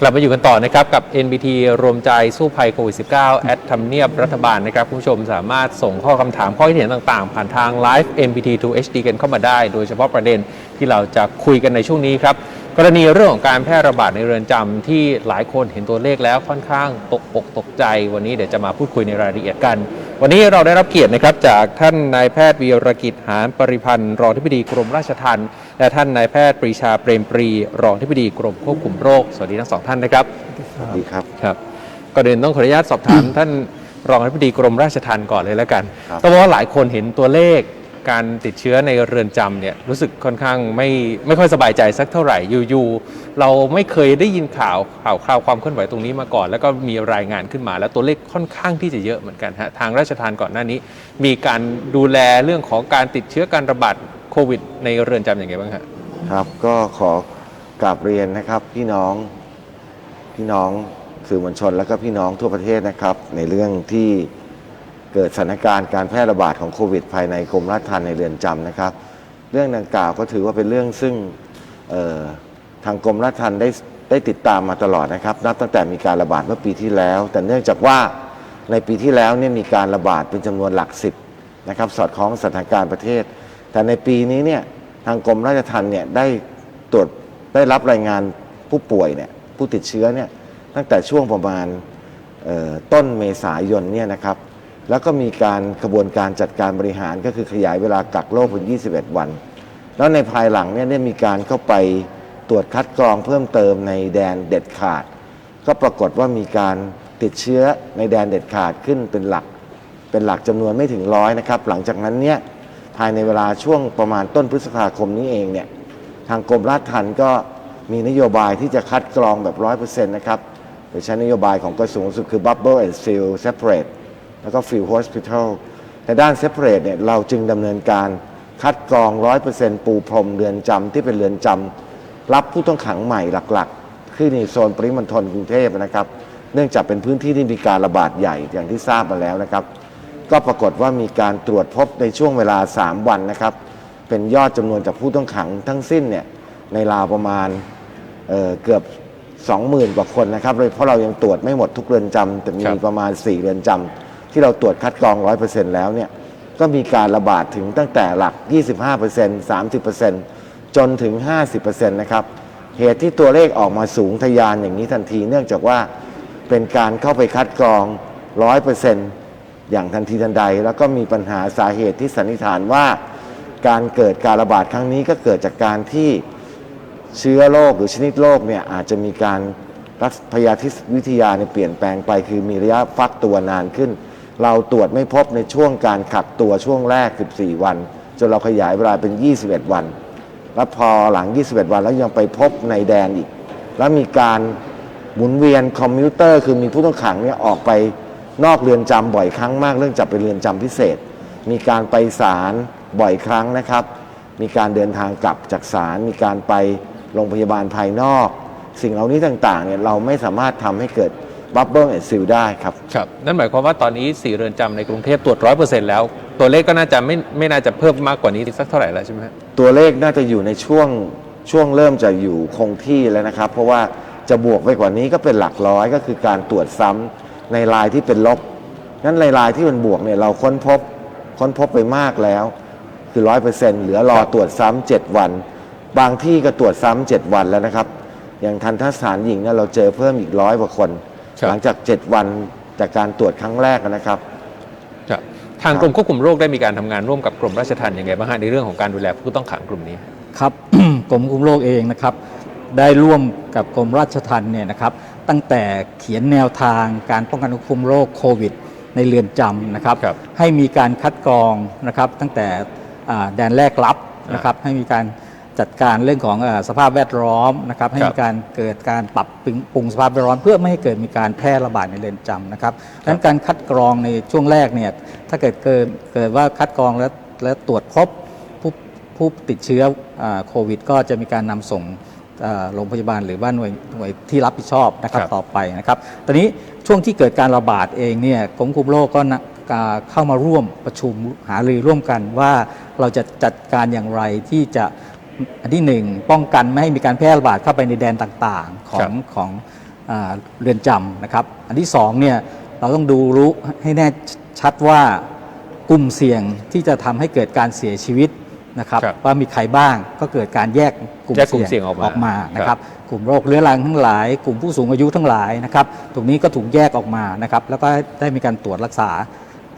กลับมาอยู่กันต่อนะครับกับ NBT รวมใจสู้ภัยโควิด -19 แอดทำเนียบรัฐบาลนะครับคุณผู้ชมสามารถส่งข้อคำถามข้อคิดเห็นต่างๆ ผ่านทางไลฟ์ NBT 2 HD กันเข้ามาได้ โดยเฉพาะประเด็นที่เราจะคุยกันในช่วงนี้ครับ กรณีเรื่องของการแพร่ระบาดในเรือนจำที่หลายคนเห็นตัวเลขแล้วค่อนข้างตกอกตกใจ วันนี้เดี๋ยวจะมาพูดคุยในรายละเอียดกัน วันนี้เราได้รับเกียรตินะครับจากท่านนายแพทย์วีรกิจหานปริพันธ์รองทิบดีกรมราชทัณฑ์และท่านนายแพทย์ปรีชาเปรมปรีรองทิบดีกรมควบคุมโรคสวัสดีทั้งสองท่านนะครับดีครับครับก่อนอื่นต้องขออนุญาตสอบถามท่านรองอธิบดีกรมราชทัณฑ์ก่อนเลยแล้วกันครับต้องบอกว่าหลายคนเห็นตัวเลข การติดเชื้อในเรือนจำเนี่ยรู้สึกค่อนข้างไม่ไม่ค่อยสบายใจสักเท่าไหร่อยู่ๆเราไม่เคยได้ยินข่าวข่าวคราวความเคลื่อนไหวตรงนี้มาก่อน แล้วก็มีรายงานขึ้นมา แล้วตัวเลขค่อนข้างที่จะเยอะเหมือนกันฮะทางราชทัณฑ์ก่อนหน้านี้ มีการดูแลเรื่องของการติดเชื้อการระบาดโควิด ในเรือนจำอย่างไรบ้างฮะครับก็ขอกราบเรียนนะครับพี่น้องพี่น้องสื่อมวลชน แล้วก็พี่น้องทั่วประเทศนะครับ ในเรื่องที่ เกิดสถานการณ์การแพร่ระบาดของโควิด ภายในกรมราชทัณฑ์ในเรือนจำนะครับ เรื่องดังกล่าวก็ถือว่าเป็นเรื่องซึ่งทางกรมราชทัณฑ์ได้ได้ติดตามมาตลอดนะครับ นับตั้งแต่มีการระบาดเมื่อปีที่แล้ว แต่เนื่องจากว่าในปีที่แล้วเนี่ยมีการระบาดเป็นจำนวนหลักสิบนะครับ สอดคล้องสถานการณ์ประเทศ แต่ในปีนี้เนี่ยทางกรมราชทัณฑ์เนี่ยได้ตรวจได้รับรายงานผู้ป่วยเนี่ยผู้ติดเชื้อเนี่ยตั้งแต่ช่วงประมาณต้นเมษายนเนี่ยนะครับ แล้วก็มีการกระบวนการจัดการบริหารก็คือขยายเวลากักโรคเป็น 21 วัน แล้วในภายหลังเนี่ยได้มีการเข้าไปตรวจคัดกรองเพิ่มเติมในแดนเด็ดขาด ก็ปรากฏว่ามีการติดเชื้อในแดนเด็ดขาดขึ้นเป็นหลัก เป็นหลักจำนวนไม่ถึงร้อยนะครับ หลังจากนั้นเนี่ยภายในเวลาช่วงประมาณต้นพฤษภาคมนี้เองเนี่ยทางกรมราชทัณฑ์ก็มีนโยบายที่จะคัดกรองแบบร้อยเปอร์เซ็นต์นะครับโดยใช้นโยบายของกระทรวงสุขคือ bubble and seal separate แล้วก็ field hospital แต่ด้าน separate เนี่ยเราจึงดำเนินการคัดกรอง 100%ปูพรมเรือนจำที่เป็นเรือนจำรับผู้ต้องขังใหม่หลักๆคือในโซนปริมณฑลกรุงเทพนะครับ เนื่องจากเป็นพื้นที่ที่มีการระบาดใหญ่อย่างที่ทราบมาแล้วนะครับ ก็ปรากฏว่ามีการตรวจพบในช่วงเวลา 3 วันนะครับ เป็นยอดจำนวนจากผู้ต้องขังทั้งสิ้นเนี่ยในราวประมาณเอ่อเกือบ 20,000 กว่าคนนะครับเลยเพราะเรายังตรวจไม่หมดทุกเรือนจำแต่มีครับประมาณ 4 เรือนจำ ที่เราตรวจคัดกรอง 100%แล้วเนี่ยก็มีการระบาดถึงตั้งแต่หลัก 25% 30%จนถึง 50%นะครับเหตุที่ตัวเลขออกมาสูงทะยานอย่างนี้ทันที เนื่องจากว่าเป็นการเข้าไปคัดกรอง 100%อย่างทันทีทันใด แล้วก็มีปัญหาสาเหตุที่สันนิษฐานว่าการเกิดการระบาดครั้งนี้ก็เกิดจากการที่เชื้อโรคหรือชนิดโรคเนี่ยอาจจะมีการรักพยาธิวิทยาเนี่ยเปลี่ยนแปลงไป คือมีระยะฟักตัวนานขึ้น เราตรวจไม่พบในช่วงการขักตัวช่วงแรก 14 วัน จนเราขยายเวลาเป็น 21 วัน แล้วพอหลัง 21 วันแล้วยังไปพบในแดนอีก แล้วมีการหมุนเวียนคอมพิวเตอร์ คือมีผู้ต้องขังเนี่ยออกไปนอกเรือนจำบ่อยครั้งมากเรื่องจากเป็นเรือนจำพิเศษ มีการไปศาลบ่อยครั้งนะครับ มีการเดินทางกลับจากศาลมีการไปโรงพยาบาลภายนอก สิ่งเหล่านี้ต่างๆเนี่ยเราไม่สามารถทำให้เกิด บับเบิลแอนด์ซิลได้ครับ ครับ นั่นหมายความว่าตอนนี้ 4 เรือนจำในกรุงเทพตรวจร้อยเปอร์เซ็นต์แล้ว ตัวเลขก็น่าจะไม่ไม่น่าจะเพิ่มมากกว่านี้สักเท่าไหร่แล้วใช่ไหมฮะ ตัวเลขน่าจะอยู่ในช่วงช่วงเริ่มจะอยู่คงที่แล้วนะครับ เพราะว่าจะบวกไปกว่านี้ก็เป็นหลักร้อยก็คือการตรวจซ้ำในรายที่เป็นลบนั้นในรายที่เป็นบวกเนี่ยเราค้นพบค้นพบไปมากแล้ว คือร้อยเปอร์เซ็นต์เหลือรอตรวจซ้ำเจ็ดวัน บางที่ก็ตรวจซ้ำเจ็ดวันแล้วนะครับ อย่างทันทสถานหญิงเนี่ยเราเจอเพิ่มอีกร้อยกว่าคนครับ หลังจากเจ็ดวันจากการตรวจครั้งแรกนะครับครับทางกรมควบคุมโรคได้มีการทำงานร่วมกับกรมราชทัณฑ์ยังไงบ้างฮะในเรื่องของการดูแลผู้ต้องขังกลุ่มนี้ครับกรมควบคุมโรคเองนะครับได้ร่วมกับกรมราชทัณฑ์เนี่ยนะครับตั้งแต่เขียนแนวทางการป้องกันควบคุมโรคโควิด ในเรือนจำนะครับครับให้มีการคัดกรองนะครับตั้งแต่อ่าแดนแรกรับนะครับให้มีการ จัดการเรื่องของอาสภาพแวดล้อมนะครับให้ครับมีการเกิดการปรับปรุงสภาพแวดล้อม เพื่อไม่ให้เกิดมีการแพร่ระบาดในเรือนจำนะครับดังนั้นการคัดกรองในช่วงแรกเนี่ยถ้าเกิดเกิดเกิดว่าคัดกรองแล้วแล้วตรวจพบผู้ผู้ติดเชื้ออาโควิด ก็จะมีการนำส่งอ่าโรงพยาบาลหรือว่าหน่วยหน่วยที่รับผิดชอบนะครับครับต่อไปนะครับ ตอนนี้ช่วงที่เกิดการระบาดเองเนี่ยกรมควบคุมโรคก็นะอ่าเข้ามาร่วมประชุมหารือร่วมกันว่าเราจะจัดการอย่างไรที่จะ อันที่หนึ่งป้องกันไม่ให้มีการแพร่ระบาดเข้าไปในแดนต่างๆ ขอครังบของอ่าเรือนจำนะครับ อันที่สองเนี่ยเราต้องดูรู้ให้แน่ชัดว่ากลุ่มเสี่ยงที่จะทำให้เกิดการเสียชีวิตนะครับครับ ว่ามีใครบ้างก็เกิดการแยกกลุ่มแยกกลุ่มเสี่ยงออกมาออกมาครับนะครับ กลุ่มโรคเรื้อรังทั้งหลาย กลุ่มผู้สูงอายุทั้งหลายนะครับ ตรงนี้ก็ถูกแยกออกมานะครับ แล้วก็ได้มีการตรวจรักษา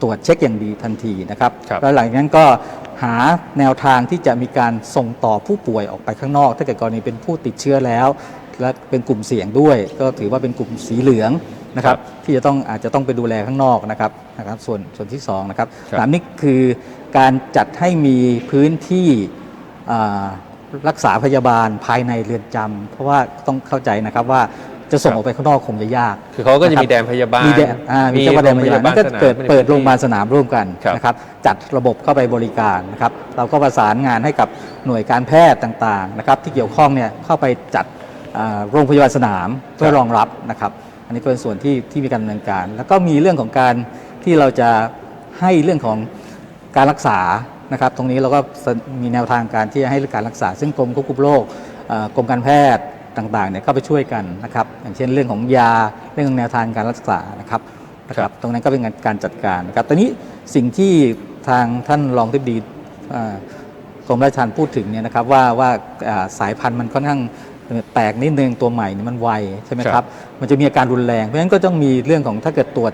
ตรวจเช็คอย่างดีทันทีนะครับครับแล้วหลังจากนั้นก็หาแนวทางที่จะมีการส่งต่อผู้ป่วยออกไปข้างนอก ถ้าเกิดกรณีเป็นผู้ติดเชื้อแล้ว และเป็นกลุ่มเสี่ยงด้วย ก็ถือว่าเป็นกลุ่มสีเหลืองนะครับที่จะต้องอาจจะต้องไปดูแลข้างนอกนะครับนะครับส่วนส่วนที่สองนะครับครับสามนี่คือการจัดให้มีพื้นที่อ่ารักษาพยาบาลภายในเรือนจำเพราะว่าต้องเข้าใจนะครับว่า จะส่งออกไปข้างนอกคงจะยาก คือเขาก็จะมีนแดครับนพยาบาล มีแดนอ่ามีเจ้าแดนพยาบาลนั่นก็สนามเกิดเปิดในพื้นที่โรงพยาบาลสนามร่วมกันครับนะครับ จัดระบบเข้าไปบริการนะครับ เราก็ประสานงานให้กับหน่วยการแพทย์ต่างๆนะครับที่เกี่ยวข้องเนี่ยเข้าไปจัดอ่าโรงพยาบาลสนามเพื่อรองรับนะครับ อันนี้ก็เป็นส่วนที่ที่มีการดำเนินการ แล้วก็มีเรื่องของการที่เราจะให้เรื่องของการรักษานะครับ ตรงนี้เราก็มีแนวทางการที่จะให้การรักษา ซึ่งกรมควบคุมโรคเอ่อกรมการแพทย์ ต่างๆเนี่ยเข้าไปช่วยกันนะครับอย่างเช่นเรื่องของยาเรื่องของแนวทางการรักษานะครับนะคครัรับบตรงนั้นก็เป็นการจัดการนะครับตอนนี้สิ่งที่ทางท่านรองทิบดีเอ่อกรมราชทัณฑ์พูดถึงเนี่ยนะครับว่าว่าอ่าสายพันธุ์มันค่อนข้างแตกนิดนึงตัวใหม่นี่มันไวใช่ไหมคครัรับบมันจะมีอาการรุนแรงเพราะฉะนั้นก็ต้องมีเรื่องของถ้าเกิดตรวจ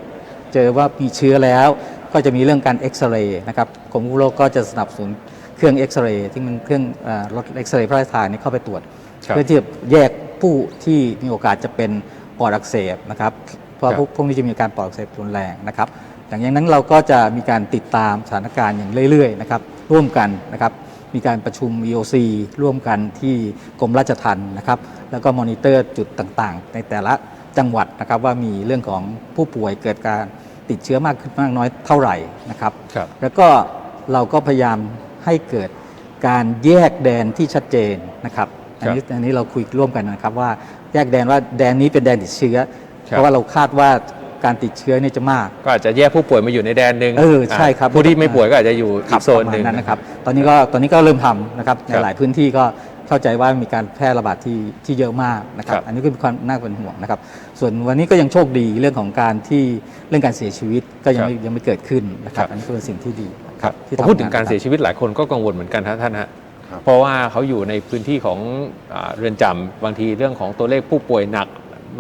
เจอว่ามีเชื้อแล้ว ก็จะมีเรื่องการเอ็กซเรย์นะครับกรมควบคุมโรคก็จะสนับสนุนเครื่องเอ็กซเรย์ที่มันเครื่องเอ่อรถเอ็กซเรย์พระราชทานนี้เข้าไปตรวจครับ เพื่อที่จะแยกผู้ที่มีโอกาสจะเป็นปอดอักเสบนะครับเพราะครับพวกพวกนี้จะมีอาการปอดอักเสบรุนแรงนะครับหลังจากนั้นเราก็จะมีการติดตามสถานการณ์อย่างเรื่อยๆนะครับร่วมกันนะครับมีการประชุม EOC ร่วมกันที่กรมราชทัณฑ์นะครับ แล้วก็มอนิเตอร์จุดต่างๆ ในแต่ละจังหวัดนะครับว่ามีเรื่องของผู้ป่วยเกิดการติดเชื้อมากขึ้นมากน้อยเท่าไหร่นะครับครับแล้วก็เราก็พยายามให้เกิดการแยกแดนที่ชัดเจนนะครับ อันนี้อันนี้เราคุยร่วมกันนะครับว่าแยกแดนว่าแดนนี้เป็นแดนติดเชื้อครับเพราะว่าเราคาดว่าการติดเชื้อเนี่ยจะมาก ก็อาจจะแยกผู้ป่วยมาอยู่ในแดนหนึ่งเออใช่ครับผู้ที่ไม่ป่วยก็อาจจะอยู่อีกโซนหนึ่งประมาณนั้นนะครับ ตอนนี้ก็ตอนนี้ก็เริ่มทำนะครับในครับหลายพื้นที่ก็เข้าใจว่ามีการแพร่ระบาดที่ที่เยอะมากนะครับครับ อันนี้ก็เป็นความน่าเป็นห่วงนะครับ ส่วนวันนี้ก็ยังโชคดีเรื่องของการที่เรื่องการเสียชีวิตก็ยังไม่ยังไม่เกิดขึ้นนะครับ อันนี้ก็เป็นสิ่งที่ดีครับที่พอพูดถึงทำนการเสียนะคบชีวิตหลายคนก็กังวลเหมือนกันครับท่านฮะ ครับ เพราะว่าเขาอยู่ในพื้นที่ของอาเรือนจำบางทีเรื่องของตัวเลขผู้ป่วยหนัก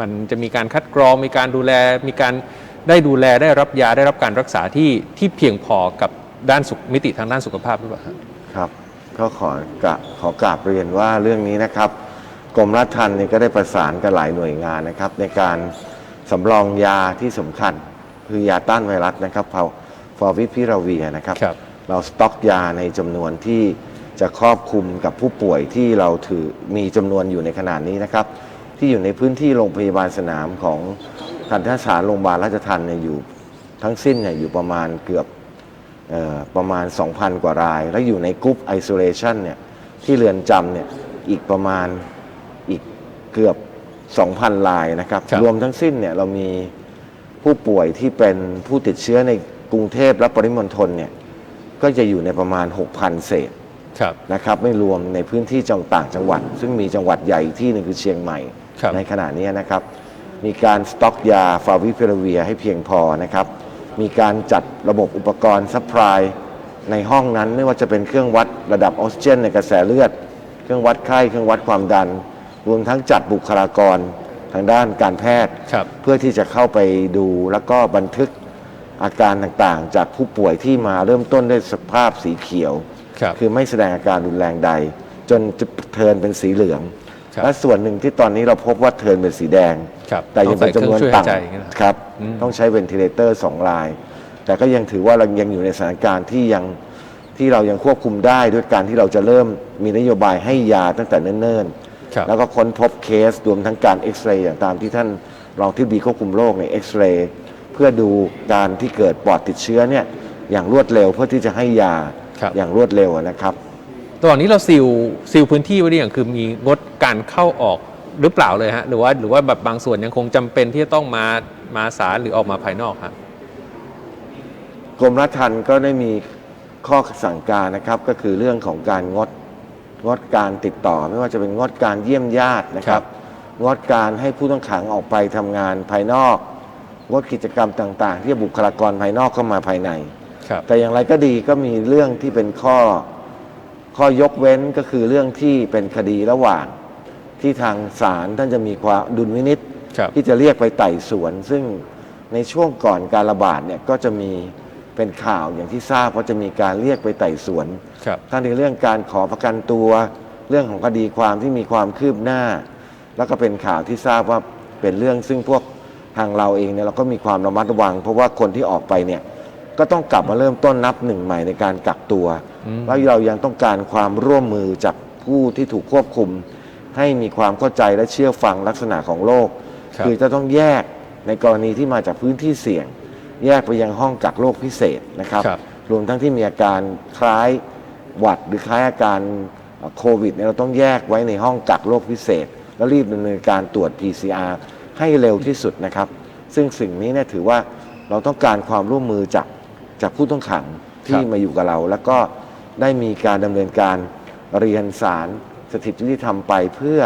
มันจะมีการคัดกรองมีการดูแล มีการได้ดูแลได้รับยาได้รับการรักษาที่ที่เพียงพอกับด้านสุขมิติทางด้านสุขภาพหรือเปล่าครับ ครับก็ขอกราบขอกราบเรียนว่าเรื่องนี้นะครับกรมราชทัณฑ์เนี่ยก็ได้ประสานกับหลายหน่วยงานนะครับ ในการสำรองยาที่สำคัญ คือยาต้านไวรัสนะครับฟอวิพิราเวียนะครับ ครับ เราสต็อกยาในจำนวนที่ จะครอบคลุมกับผู้ป่วยที่เราถือมีจำนวนอยู่ในขนาดนี้นะครับ ที่อยู่ในพื้นที่โรงพยาบาลสนามของทันทสถานโรงพยาบาลราชทัณฑ์เนี่ยอยู่ทั้งสิ้นเนี่ยอยู่ประมาณเกือบเอ่อประมาณ 2,000 กว่าราย แล้วอยู่ในกรุ๊ปไอโซเลชันเนี่ยที่เรือนจำเนี่ยอีกประมาณอีกเกือบ 2,000 รายนะครับครับรวมทั้งสิ้นเนี่ยเรามีผู้ป่วยที่เป็นผู้ติดเชื้อในกรุงเทพและปริมณฑลเนี่ยก็จะอยู่ในประมาณ 6,000 เศษ ครับนะครับไม่รวมในพื้นที่จังต่างจังหวัด ซึ่งมีจังหวัดใหญ่ที่หนึ่งคือเชียงใหม่ ครับในขณะนี้นะครับ มีการสต็อกยาฟาวิพิราเวียให้เพียงพอนะครับ มีการจัดระบบอุปกรณ์ซัพพลายในห้องนั้นไม่ว่าจะเป็นเครื่องวัดระดับออกซิเจน ในกระแสเลือด เครื่องวัดไข้เครื่องวัดความดัน รวมทั้งจัดบุคลากรทางด้านการแพทย์ ครับ เพื่อที่จะเข้าไปดูแล้วก็บันทึกอาการต่างๆ จากผู้ป่วยที่มาเริ่มต้นด้วยสภาพสีเขียว ครับคือไม่แสดงอาการรุนแรงใด จนจะเทิร์นเป็นสีเหลือง ครับและส่วนหนึ่งที่ตอนนี้เราพบว่าเทิร์นเป็นสีแดง ครับแต่ยังเป็นจำนวนต้องใส่เครื่องช่วยหายใจอย่างเงี้ยต่ำเหรอครับอืมต้องใช้เวนทิเลเตอร์สองราย แต่ก็ยังถือว่าเรายังอยู่ในสถานการณ์ที่ยังที่เรายังควบคุมได้ด้วยการที่เราจะเริ่มมีนโยบายให้ยาตั้งแต่เนิ่นครับ ๆ แล้วก็ค้นพบเคสรวมทั้งการเอ็กซเรย์อย่างตามที่ท่านรองที่ดีควบคุมโรคในเอ็กซเรย์เพื่อดูการที่เกิดปอดติดเชื้อเนี่ยอย่างรวดเร็วเพื่อที่จะให้ยา ครับ อย่างรวดเร็วนะครับระหว่างนี้เราซิลซิลพื้นที่ไว้หรือยังคือมีงดการเข้าออกหรือเปล่าเลยฮะหรือว่าหรือว่าแบบบางส่วนยังคงจำเป็นที่จะต้องมามาศาลหรือออกมาภายนอกฮะกรมราชทัณฑ์ก็ได้มีข้อสั่งการนะครับ ก็คือเรื่องของการงดงดการติดต่อ ไม่ว่าจะเป็นงดการเยี่ยมญาตินะคครัรับบงดการให้ผู้ต้องขังออกไปทำงานภายนอก งดกิจกรรมต่าง ๆ ที่บุคลากรภายนอกเข้ามาภายใน ครับแต่อย่างไรก็ดีก็มีเรื่องที่เป็นข้อข้อยกเว้นก็คือเรื่องที่เป็นคดีระหว่างที่ทางศาลท่านจะมีความดุลวินิจครับ ที่จะเรียกไปไต่สวน ซึ่งในช่วงก่อนการระบาดเนี่ยก็จะมีเป็นข่าวอย่างที่ทราบว่าจะมีการเรียกไปไต่สวน ครับ ทั้งในเรื่องการขอประกันตัวเรื่องของคดีความที่มีความคืบหน้า แล้วก็เป็นข่าวที่ทราบว่าเป็นเรื่องซึ่งพวกทางเราเองเนี่ยเราก็มีความระมัดระวัง เพราะว่าคนที่ออกไปเนี่ย ก็ต้องกลับมาเริ่มต้นนับหนึ่งใหม่ในการกักตัวอืมแล้วเรายังต้องการความร่วมมือจากผู้ที่ถูกควบคุม ให้มีความเข้าใจและเชื่อฟังลักษณะของโรคครับคือจะต้องแยกในกรณีที่มาจากพื้นที่เสี่ยง แยกไปยังห้องกักโรคพิเศษนะครับ ครับ รวมทั้งที่มีอาการคล้ายหวัดหรือคล้ายอาการเอ่อโควิดเนี่ยเราต้องแยกไว้ในห้องกักโรคพิเศษ แล้วรีบดำเนินการตรวจ PCR ให้เร็วที่สุดนะครับ ซึ่งสิ่งนี้เนี่ยถือว่าเราต้องการความร่วมมือจาก จากผู้ต้องขังที่ครับมาอยู่กับเรา แล้วก็ได้มีการดำเนินการเรียนสารสถิตยุติธรรมไปเพื่อ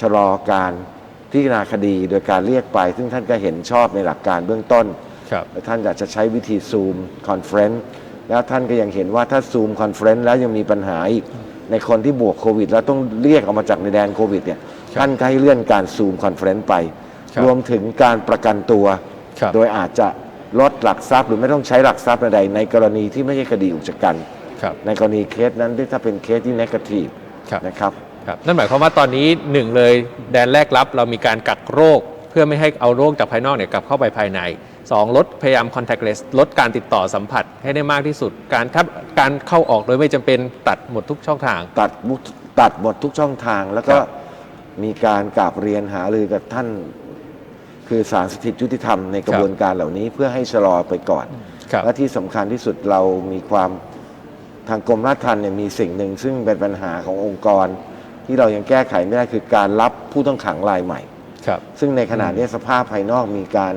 ชะลอการพิจารณาคดีโดยการเรียกไป ซึ่งท่านก็เห็นชอบในหลักการเบื้องต้นครับและท่านอยากจะใช้วิธีซูมคอนเฟรนซ์แล้วท่านก็ยังเห็นว่าถ้าซูมคอนเฟรนซ์แล้วยังมีปัญหาอีกในคนที่บวกโควิด แล้วต้องเรียกออกมาจากในแดนโควิดเนี่ยครับท่านก็ให้เลื่อนการซูมคอนเฟรนซ์ไปครับรวมถึงการประกันตัวครับโดยอาจจะ ลดหลักทรัพย์หรือไม่ต้องใช้หลักทรัพย์ใดๆในกรณีที่ไม่ใช่คดีอุกชะกัน ครับ ในกรณีเคสนั้นที่ถ้าเป็นเคสที่นกาทีฟครับ นะครับ ครับนั่นหมายความว่าตอนนี้หนึ่งเลยแดนแรกรับเรามีการกักโรค เพื่อไม่ให้เอาโรคจากภายนอกเนี่ยกลับเข้าไปภายใน2ลดพยายาม contactless ลดการติดต่อสัมผัสให้ได้มากที่สุด การถ้าการเข้าออกโดยไม่จำเป็นตัดหมดทุกช่องทาง ตัดมุตัดหมดทุกช่องทางแล้วก็ครับมีการกราบเรียนหารือกับท่าน คือสารสถิตยุติธรรมในกระบวนการเหล่านี้เพื่อให้ชะลอไปก่อน ครับ และที่สำคัญที่สุดเรามีความทางกรมราชทัณฑ์เนี่ยมีสิ่งหนึ่ง ซึ่งเป็นปัญหาขององค์กร ที่เรายังแก้ไขไม่ได้คือการรับผู้ต้องขังรายใหม่ ครับ ซึ่งในขณะนี้สภาพภายนอกมีการ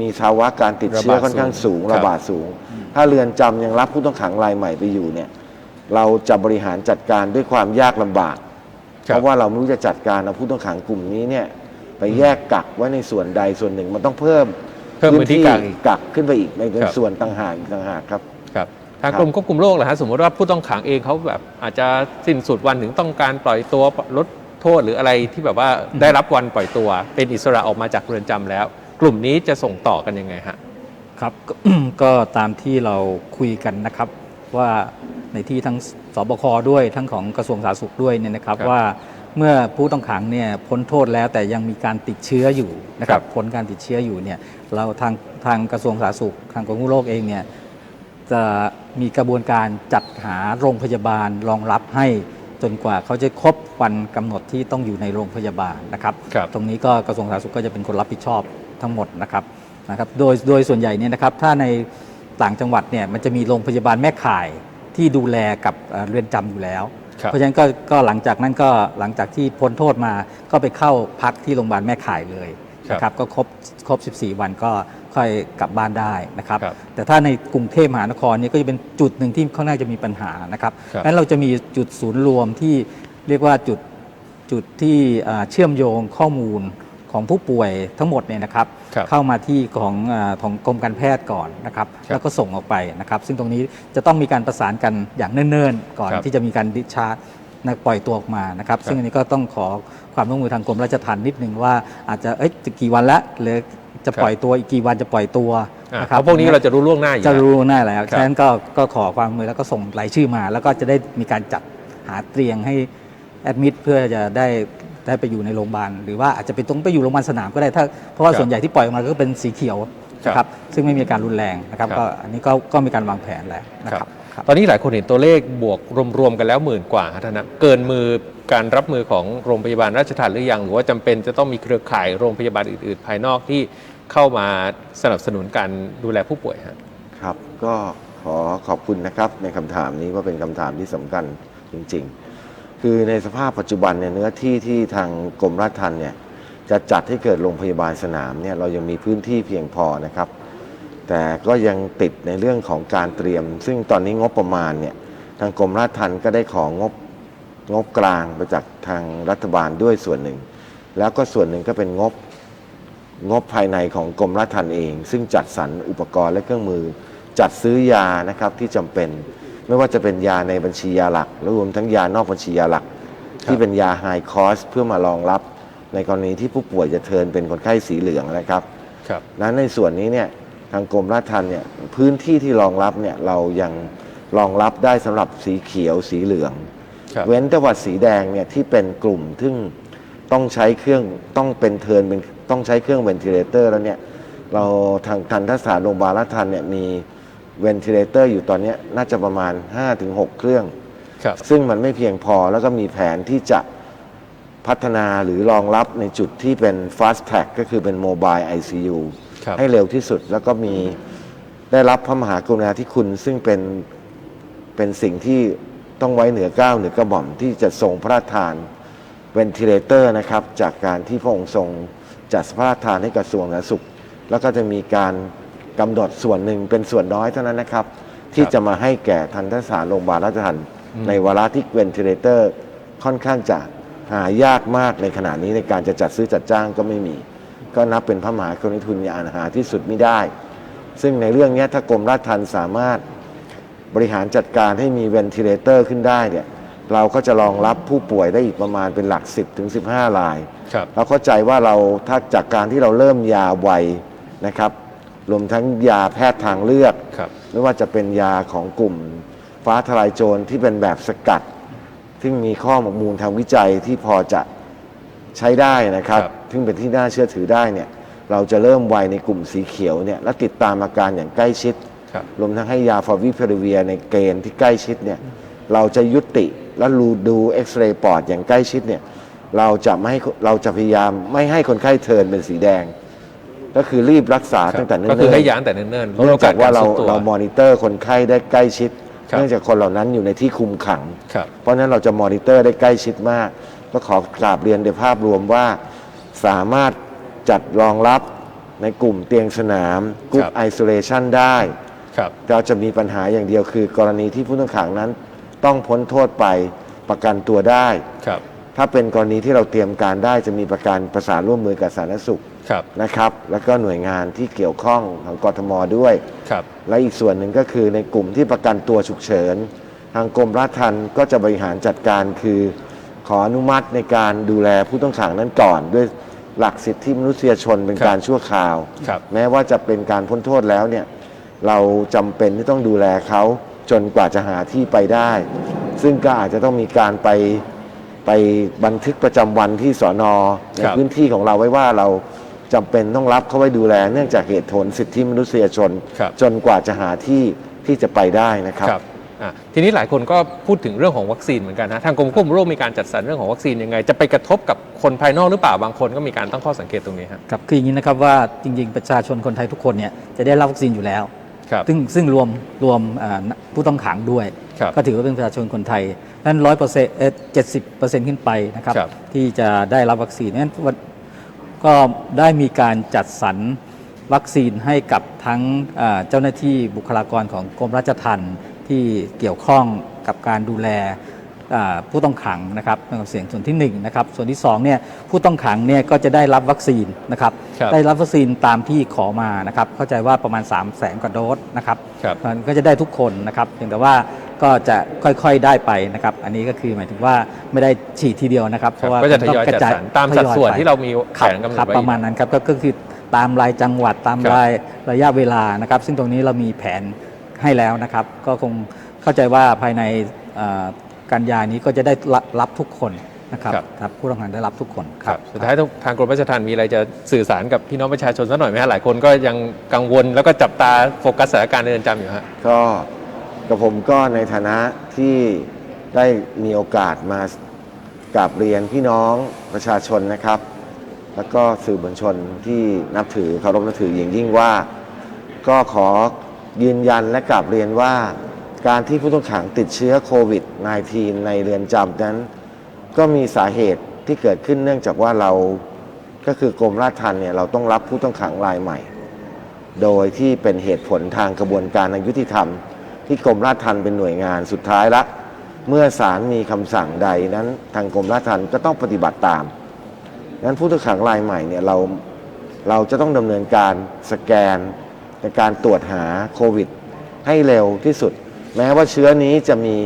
มีภาวะการติดเชื้อระบาดค่อนข้างสูงสูงระบาดสูง ถ้าเรือนจำยังรับผู้ต้องขังรายใหม่ไปอยู่เนี่ยเราจะบริหารจัดการด้วยความยากลำบากคบเพราะว่าเราไม่รู้จะจัดการเอาผู้ต้องขังกลุ่มนี้เนี่ยไป แยกกักไว้ในส่วนใดส่วนหนึ่งมันต้องเพิ่มเพิ่มพื้นที่กักอีกกักขึ้นไปอีกในครับ ส่วนต่างหากอีกต่างหากครับ ครับทางครับกรมควบคุมโรคเหรอฮะสมมติว่าผู้ต้องขังเองเขาแบบอาจจะสิ้นสุดวันถึงต้องการปล่อยตัวลดโทษหรืออะไรที่แบบว่าได้รับวันปล่อยตัว เป็นอิสระออกมาจากเรือนจำแล้ว กลุ่มนี้จะส่งต่อกันยังไงฮะ ครับก็ ก็ตามที่เราคุยกันนะครับว่าในที่ทั้งสบคด้วยทั้งของกระทรวงสาธารณสุขด้วยเนี่ยนะครับครับว่า เมื่อผู้ต้องขังเนี่ยพ้นโทษแล้วแต่ยังมีการติดเชื้ออยู่นะคครัรับบผลการติดเชื้ออยู่เนี่ยเราทางทางกระทรวงสาธารณสุขทางกรมควบคุมโรคเองเนี่ยจะมีกระบวนการจัดหาโรงพยาบาลรองรับให้จนกว่าเขาจะครบวันกำหนดที่ต้องอยู่ในโรงพยาบาลนะครับครับตรงนี้ก็กระทรวงสาธารณสุขก็จะเป็นคนรับผิดชอบทั้งหมดนะครับนะครับ โดยโดยส่วนใหญ่เนี่ยนะครับถ้าในต่างจังหวัดเนี่ยมันจะมีโรงพยาบาลแม่ข่ายที่ดูแลกับเอ่อเรือนจำอยู่แล้ว ครับ เพราะฉะนั้นก็ก็หลังจากนั้นก็หลังจากที่พ้นโทษมาก็ไปเข้าพักที่โรงพยาบาลแม่ข่ายเลยนะครับก็ครบครบ 14 วันก็ค่อยกลับบ้านได้นะครับ ครับแต่ถ้าในกรุงเทพมหานครเนี่ยก็จะเป็นจุดหนึ่งที่ค่อนข้างจะมีปัญหานะครับครับ นั้นเราจะมีจุดศูนย์รวมที่เรียกว่าจุดจุดที่อ่าเชื่อมโยงข้อมูล ของผู้ป่วยทั้งหมดเนี่ยนะครับครับเข้ามาที่ของอาของกรมการแพทย์ก่อนนะครับครับแล้วก็ส่งออกไปนะครับ ซึ่งตรงนี้จะต้องมีการประสานกันอย่างเนิ่นๆ ก่อนครับที่จะมีการดิชาร์จนะปล่อยตัวออกมานะครับ ครับซึ่งอันนี้ก็ต้องขอความร่วมมือทางกรมราชทัณฑ์นิดนึงว่าอาจจะเอ้ยจะกี่วันละหรือจะปล่อยตัวอีกกี่วันจะปล่อยตัวอ่านะคเพรับ ราะพวกนี้เราจะรู้ล่วงหน้าอยู่ จะแล้วรู้หน้าแล้วครับฉะนั้นก็ก็ขอความร่วมมือแล้วก็ส่งรายชื่อมา แล้วก็จะได้มีการจัดหาเตียงให้แอดมิดเพื่อจะได้ ได้ไปอยู่ในโรงพยาบาลหรือว่าอาจจะเป็นต้องไปอยู่โรงพยาบาลสนามก็ได้ถ้าเพราะว่าครับส่วนใหญ่ที่ปล่อยออกมาก็เป็นสีเขียวครับนะครับซึ่งไม่มีอาการรุนแรงนะครับครับก็อันนี้ก็ก็มีการวางแผนแล้วนะครับครับตอนนี้หลายคนเห็นตัวเลขบวกรวมๆกันแล้วหมื่นกว่าฮะท่านนะเกินมือการรับมือของโรงพยาบาลราชทัณฑ์หรือยังหรือว่าจำเป็นจะต้องมีเครือข่ายโรงพยาบาลอื่นๆ ภายนอกที่เข้ามาสนับสนุนการดูแลผู้ป่วยฮะครับก็ขอขอบคุณนะครับในคำถามนี้ว่าเป็นคำถามที่สำคัญจริง ๆ คือในสภาพปัจจุบันเนี่ยเนื้อที่ที่ทางกรมราชทัณฑ์เนี่ยจะจัดให้เกิดโรงพยาบาลสนามเนี่ยเรายังมีพื้นที่เพียงพอนะครับ แต่ก็ยังติดในเรื่องของการเตรียม ซึ่งตอนนี้งบประมาณเนี่ยทางกรมราชทัณฑ์ก็ได้ของงบงบกลางไปจากทางรัฐบาลด้วยส่วนหนึ่ง แล้วก็ส่วนหนึ่งก็เป็นงบงบภายในของกรมราชทัณฑ์เอง ซึ่งจัดสรรอุปกรณ์และเครื่องมือจัดซื้อยานะครับที่จำเป็น ไม่ว่าจะเป็นยาในบัญชียาหลักและรวมทั้งยานอกบัญชียาหลัก ที่เป็นยาไฮคอสเพื่อมารองรับ ในกรณีที่ผู้ป่วยจะเทินเป็นคนไข้สีเหลืองนะครับครับนั้นในส่วนนี้เนี่ยทางกรมราชทัณฑ์เนี่ยพื้นที่ที่รองรับเนี่ยเรายังรองรับได้สำหรับสีเขียวสีเหลืองครับเว้นแต่ว่าสีแดงเนี่ยที่เป็นกลุ่มซึ่งต้องใช้เครื่องต้องเป็นเทิร์นเป็นต้องใช้เครื่องเวนทิเลเตอร์แล้วเนี่ยเราทางทันทสถานโรงพยาบาลราชทันเนี่ยมี เวนทิเลเตอร์อยู่ตอนเนี้ยน่าจะประมาณ 5-6 เครื่องครับซึ่งมันไม่เพียงพอแล้วก็มีแผนที่จะพัฒนาหรือรองรับในจุดที่เป็น fast track ก็คือเป็น mobile ICU ครับให้เร็วที่สุดแล้วก็มีได้รับพระมหากรุณาธิคุณซึ่งเป็นเป็นสิ่งที่ต้องไว้เหนือเกล้าวเหนือกระหม่อมที่จะทรงพระราชทานเวนทิเลเตอร์นะครับ จากการที่พระองค์ทรงจัดพระราชทานให้กระทรวงสาธารณสุข แล้วก็จะมีการ กำหนดส่วนหนึ่งเป็นส่วนน้อยเท่านั้นนะครับ ที่จะมาให้แก่ทันทสถานโรงพยาบาลราชทันในวาระที่เวนทิเลเตอร์ค่อนข้างจะหายากมากในขณะนี้ในการจะจัดซื้อจัดจ้างก็ไม่มี ก็นับเป็นพระมหากรุณาธิคุณอย่างหาที่สุดไม่ได้ ซึ่งในเรื่องเนี้ยถ้ากรมราชทัณฑ์สามารถบริหารจัดการให้มีเวนทิเลเตอร์ขึ้นได้เนี่ยเราก็จะรองรับผู้ป่วยได้อีกประมาณเป็นหลัก 10ถึง15รายครับเราเข้าใจว่าเราถ้าจากการที่เราเริ่มยาไวนะครับ รวมทั้งยาแพทย์ทางเลือกครับ ไม่ว่าจะเป็นยาของกลุ่ม ฟ้าทลายโจรที่เป็นแบบสกัดซึ่งมีข้อมูลทางวิจัยที่พอจะใช้ได้นะครับ ครับ ซึ่งเป็นที่น่าเชื่อถือได้เนี่ย เราจะเริ่มไวในกลุ่มสีเขียวเนี่ยและติดตามอาการอย่างใกล้ชิด ครับ รวมทั้งให้ยาฟาวิพิราเวียในเกณฑ์ที่ใกล้ชิดเนี่ยเราจะยุติและรูดูเอ็กซเรย์ปอดอย่างใกล้ชิดเนี่ยเราจะไม่ให้เราจะพยายามไม่ให้คนไข้เทิร์นเป็นสีแดง ก็คือรีบรักษาตั้งแต่เนิ่นๆก็คือให้ยาตั้งแต่เนิ่นๆลดเนื่โอองจากสว่าเราซุดตัวเรามอนิเตอร์คนไข้ได้ใกล้ชิดครับเนื่องจากคนเหล่านั้นอยู่ในที่คุมขังครับเพราะฉะนั้นเราจะมอนิเตอร์ได้ใกล้ชิดมาก ก็ขอกราบเรียนในภาพรวมว่า สามารถจัดรองรับในกลุ่มเตียงสนามกลุ่คมรับไอโซเลชันได้ครับเราจะมีปัญหาอย่างเดียวคือ กรณีที่ผู้ต้องขังนั้น ต้องพ้นโทษไปประกันตัวได้ครับถ้าเป็นกรณีที่เราเตรียมการได้จะมีประการประสานร่วมมือกับสาธารณสุข ครับนะครับ แล้วก็หน่วยงานที่เกี่ยวข้องของกทมด้วย ครับ และอีกส่วนหนึ่งก็คือในกลุ่มที่ประกันตัวฉุกเฉิน ทางกรมราชทัณฑ์ก็จะบริหารจัดการคือ ขออนุมัติในการดูแลผู้ต้องขังนั้นก่อน ด้วยหลักสิทธิมนุษยชนเป็นครับการชั่วคราว ครับ แม้ว่าจะเป็นการพ้นโทษแล้วเนี่ยเราจำเป็นที่ต้องดูแลเขาจนกว่าจะหาที่ไปได้ ซึ่งก็อาจจะต้องมีการไปไปบันทึกประจำวันที่สอนอในครับ พื้นที่ของเราไว้ว่าเรา จำเป็นต้องรับเขาไว้ดูแล เนื่องจากเหตุผลสิทธิมนุษยชน ครับ จนกว่าจะหาที่ที่จะไปได้นะครับ ครับอะทีนี้หลายคนก็พูดถึงเรื่องของวัคซีนเหมือนกันนะทางกรมควบคุมโรคมีการจัดสรรเรื่องของวัคซีนยังไง จะไปกระทบกับคนภายนอกหรือเปล่าบางคนก็มีการตั้งข้อสังเกตตรงนี้ครับครับคืออย่างนี้นะครับว่าจริงๆ ประชาชนคนไทยทุกคนเนี่ยจะได้รับวัคซีนอยู่แล้ว ครับ ซึ่งซึ่งรวมรวมอ่าผู้ต้องขังด้วย ครับก็ถือว่าเป็นประชาชนคนไทยนั้นร้อยเปอร์เซ็นต์เจ็ดสิบเปอร์เซ็นต์ขึ้นไปนะครับ ครับที่จะได้รับวัคซีนนั้นวัน ก็ได้มีการจัดสรรวัคซีนให้กับทั้งอ่าเจ้าหน้าที่บุคลากรของกรมราชทัณฑ์ที่เกี่ยวข้องกับการดูแลอ่าผู้ต้องขังนะครับเป็นเสียงส่วนที่หนึ่งนะครับส่วนที่สองเนี่ยผู้ต้องขังเนี่ยก็จะได้รับวัคซีนนะครับครับได้รับวัคซีนตามที่ขอมานะครับเข้าใจว่าประมาณ 3 0 0แสนกว่าโดสนะครับครับมันก็จะได้ทุกคนนะครับเพียงแต่ว่า ก็จะค่อยๆได้ไปนะครับ อันนี้ก็คือหมายถึงว่าไม่ได้ฉีดทีเดียวนะครับ เพราะว่าก็จะทยอยจัดสรรตามสัดส่วนที่เรามีแผครับนกำหนครัดบไว้ประมาณนั้นครับก็ก็คือตามรายจังหวัดตามครับรายระยะเวลานะครับ ซึ่งตรงนี้เรามีแผนให้แล้วนะครับ ก็คงเข้าใจว่าภายในเอ่อกันยานี้ก็จะได้รับรับทุกคนนะครับครับครับผู้ต้องหาได้รับทุกคนครับสุดท้ายทางกรมราชทัณฑ์มีอะไรจะสื่อสารกับพี่น้องประชาชนสักหน่อยไหมฮะหลายคนก็ยังกังวลแล้วก็จับตาโฟกัสสถานการณ์ในเรือนจำอยู่ฮะก็ กับผมก็ในฐานะที่ได้มีโอกาสมากราบเรียนพี่น้องประชาชนนะครับ แล้วก็สื่อมวลชนที่นับถือเคารพนับถืออย่างยิ่งว่า ก็ขอยืนยันและกราบเรียนว่าการที่ผู้ต้องขังติดเชื้อโควิด -19 ในเรือนจำนั้น ก็มีสาเหตุที่เกิดขึ้นเนื่องจากว่าเราก็คือกรมราชทัณฑ์เนี่ยเราต้องรับผู้ต้องขังรายใหม่ โดยที่เป็นเหตุผลทางกระบวนการทายุติธรรม ที่กรมราชทัณฑ์เป็นหน่วยงานสุดท้ายละ เมื่อศาลมีคำสั่งใดนั้น ทางกรมราชทัณฑ์ก็ต้องปฏิบัติตามนั้นผู้ต้องขังรายใหม่เนี่ยเราเราจะต้องดำเนินการสแกนในการตรวจหาโควิด ให้เร็วที่สุด แม้ว่าเชื้อนี้จะมี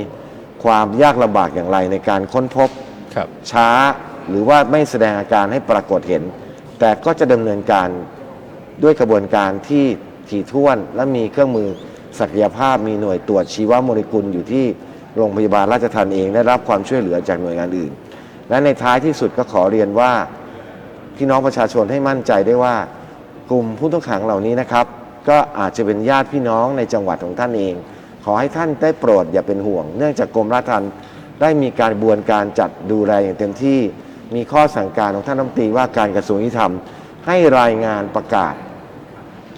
ความยากลำบากอย่างไรในการค้นพบครับช้าหรือว่าไม่แสดงอาการให้ปรากฏเห็น แต่ก็จะดำเนินการด้วยกระบวนการที่ถี่ถ้วนและมีเครื่องมือ ศักยภาพมีหน่วยตรวจชีวโมเลกุลอยู่ที่โรงพยาบาลราชทันเองได้รับความช่วยเหลือจากหน่วยงานอื่น และในท้ายที่สุดก็ขอเรียนว่าพี่น้องประชาชนให้มั่นใจได้ว่า กลุ่มผู้ต้องขังเหล่านี้นะครับ ก็อาจจะเป็นญาติพี่น้องในจังหวัดของท่านเอง ขอให้ท่านได้โปรดอย่าเป็นห่วง เนื่องจากกรมราชทัณฑ์ได้มีการบวนการจัดดูแลอย่างเต็มที่ มีข้อสั่งการของท่านรัฐมนตรีว่าการกระทรวงยุติธรรม ให้รายงานประกาศ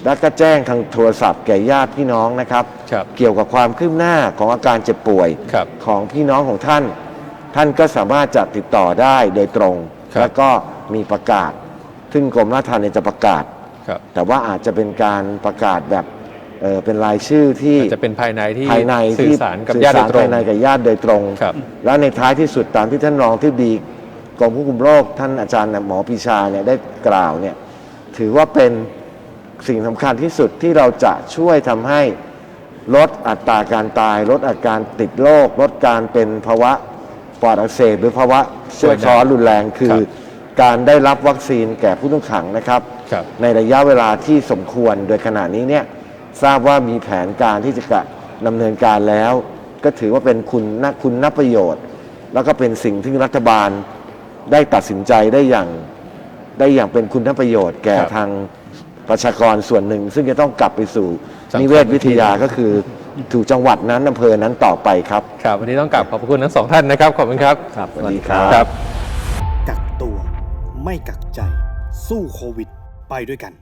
และก็แจ้งทางโทรศัพท์แก่ญาติพี่น้องนะครับ ครับเกี่ยวกับความคืบหน้าของอาการเจ็บป่วยครับของพี่น้องของท่าน ท่านก็สามารถจะติดต่อได้โดยตรง ครับ แล้วก็มีประกาศ ซึ่งกรมราชทัณฑ์เนี่ยจะประกาศ ครับ แต่ว่าอาจจะเป็นการประกาศแบบเอ่อเป็นรายชื่อที่อาจจะเป็นภายในที่ภายในสื่ที่อสารกับญาติโดยตรงภายในกับญาติโดยตรง ครับ แล้วในท้ายที่สุดตามที่ท่านรองที่ดีกรมควบคุมโรคท่านอาจารย์หมอปีชาเนี่ยได้กล่าวเนี่ยถือว่าเป็น สิ่งสำคัญที่สุดที่เราจะช่วยทำให้ลดอัตราการตาย ลดอาการติดโรคลดการเป็นภาวะปอดอักเสบหรือภาวะเชื้อช้อนรุนแรงคือ การได้รับวัคซีนแก่ผู้ต้องขังนะครับครับในระยะเวลาที่สมควรโดยขณะนี้เนี่ยทราบว่ามีแผนการที่จะดำเนินการแล้ว ก็ถือว่าเป็นคุณนคุณนประโยชน์ แล้วก็เป็นสิ่งที่รัฐบาลได้ตัดสินใจได้อย่างได้อย่างเป็นคุณประโยชน์แก่ครับทาง ประชากรส่วนหนึ่ง ซึ่งจะต้องกลับไปสู่สังคมนิเวศวิทยาก็คือถูกจังหวัดนั้นอำเภอนั้นต่อไปครับ ครับ วันนี้ต้องกลับขอบพระคุณทั้งสองท่านนะครับ ขอบคุณครับ ครับสวัสดีครับครับกักตัว ไม่กักใจ สู้โควิด ไปด้วยกัน